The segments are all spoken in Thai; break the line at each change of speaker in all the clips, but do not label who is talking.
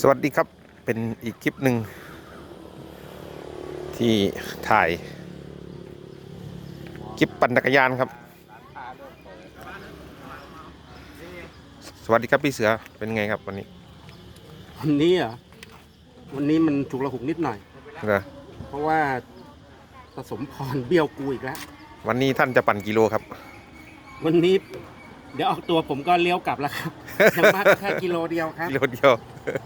สวัสดีครับเป็นอีกคลิปหนึ่ง ที่ถ่ายคลิปปั่นจักรยานครับ สวัสดีครับพี่เสือเป็นไงครับวันนี้
วันนี้เหรอวันนี้มันถูกระหุกนิดหน่อย
เหรอ
เพราะว่าผสมพรเบี้ยวกูอีกแล้ว
วันนี้ท่านจะปั่นกิโลครับ
วันนี้ เดี๋ยวออกตัวผมก็เลี้ยวกลับแล้วครับ อย่างมากก็แค่กิโลเดียวครับ
กิโลเดียว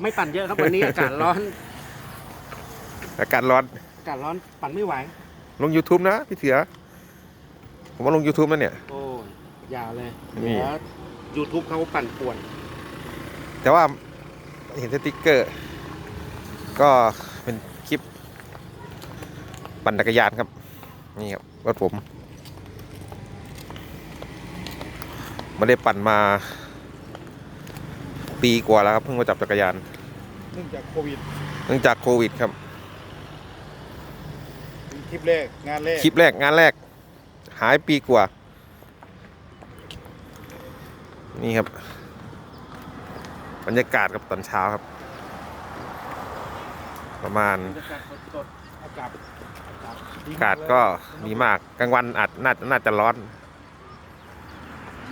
ไม่ปั่นเยอะครับวันนี้อากาศร้อน
อากาศร้อน
อากาศร้อนปั่นไม่ไหว
ลง YouTube นะพี่เสือ ผมว่าลง YouTube แล้วเนี่ย
โอ้ยยาวเลย
นี่
เดี๋ยวยูทูบเขาปั่นป่วน
แต่ว่าเห็นสติ๊กเกอร์ ก็เป็นคลิป ปั่นจักรยานครับ นี่ครับรถผมไม่ได้ปั่นมา ปีกว่าแล้วครับเพิ่งมาจับจักรยาน
เนื่องจากโควิด
เนื่องจากโควิดครับ
เป็นคลิปแรกงานแรก
คลิปแรกงานแรก หายปีกว่า นี่ครับบรรยากาศครับตอนเช้าครับ ประมาณ
บรรยากาศสดๆอากาศ
อากาศก็ดีมากกลางวันอาจน่าน่าจะร้อน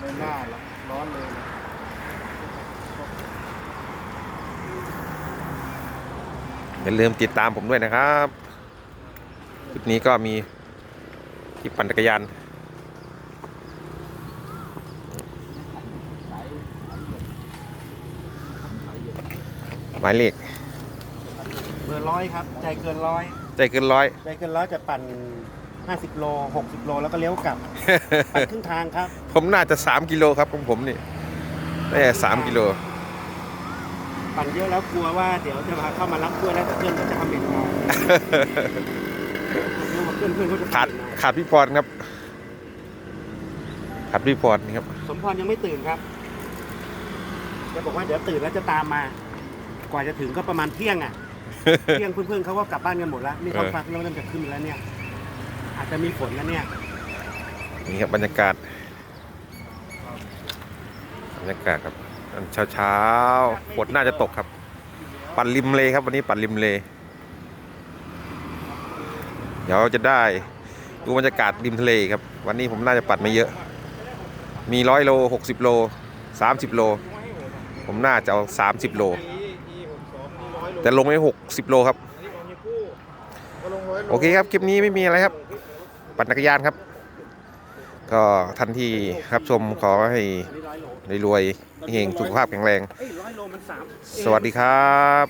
ไม่น่าหรอกร้อนเลย
อย่าลืมติดตามผมด้วยนะครับคลิปนี้ก็มีคลิปปั่นจักรยานหมายเลข
เบอร์ร้อยครับ ใจเกินร้อย
ใจเกินร้อย
ใจเกินร้อยจะปั่น 50 โล 60 โล แล้วก็เลี้ยวกลับ ปั่นครึ่งทางครับ
ผมน่าจะ 3 กิโลครับของผมนี่ได้สามกิโล
ปั่นเยอะแล้วกลัวว่าเดี๋ยวจะมาเข้ามารับเพื่อนแล้วแต่เพื่อนก็จะทำเป็นเราเพื่อนเพื่อนเขาจะ
ขาดขาดพี่พรครับ ขาดพี่พรนี่ครับ
สมพรยังไม่ตื่นครับจะบอกว่าเดี๋ยวตื่นแล้วจะตามมา กว่าจะถึงก็ประมาณเที่ยงอะเที่ยงเพื่อนๆเขาก็กลับบ้านกันหมดแล้วนี่ท้องฟ้าเริ่มจะขึ้นแล้วเนี่ย อาจจะมีฝนแล้วเนี่ย
นี่ครับบรรยากาศบรรยากาศครับ ตอนเช้าๆฝนน่าจะตกครับ ปั่นริมเลครับ วันนี้ปั่นริมเล เดี๋ยวจะได้ดูบรรยากาศริมทะเลครับ วันนี้ผมน่าจะปั่นไม่เยอะ มีร้อยโลหกสิบโลสามสิบโล ผมน่าจะเอาสามสิบโล แต่ลงไม่หกสิบโลครับ โอเคครับ คลิปนี้ไม่มีอะไรครับ ปั่นจักรยานครับ ก็ท่านที่รับชมขอให้
ร
วยๆเฮงสุขภาพแข็งแรง
ส
วัสดีครั
บ